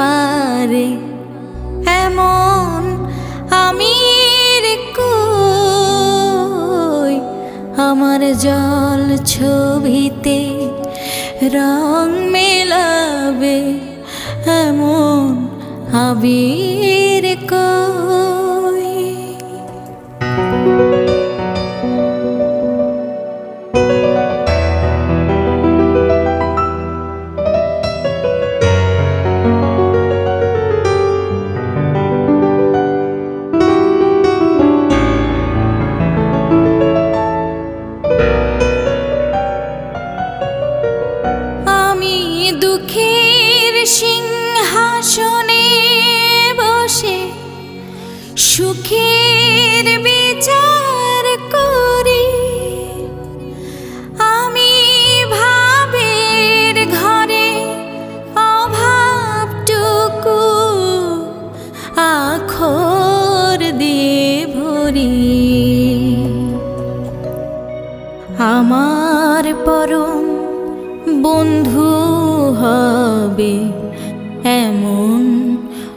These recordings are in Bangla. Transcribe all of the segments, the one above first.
পারে। এমন আমি আমার জল ছবিতে রং মেলাবে। এমন আবির কই? সিংহাসনে বসে সুখের বিচার করি। আমি ভাবের ঘরে অভাবটুকু আখর দিয়ে ভরি। আমার পরম বন্ধু হবে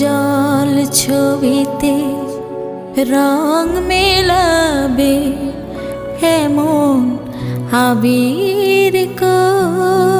জল ছবিতে রং মেলাবে এমন আবির কই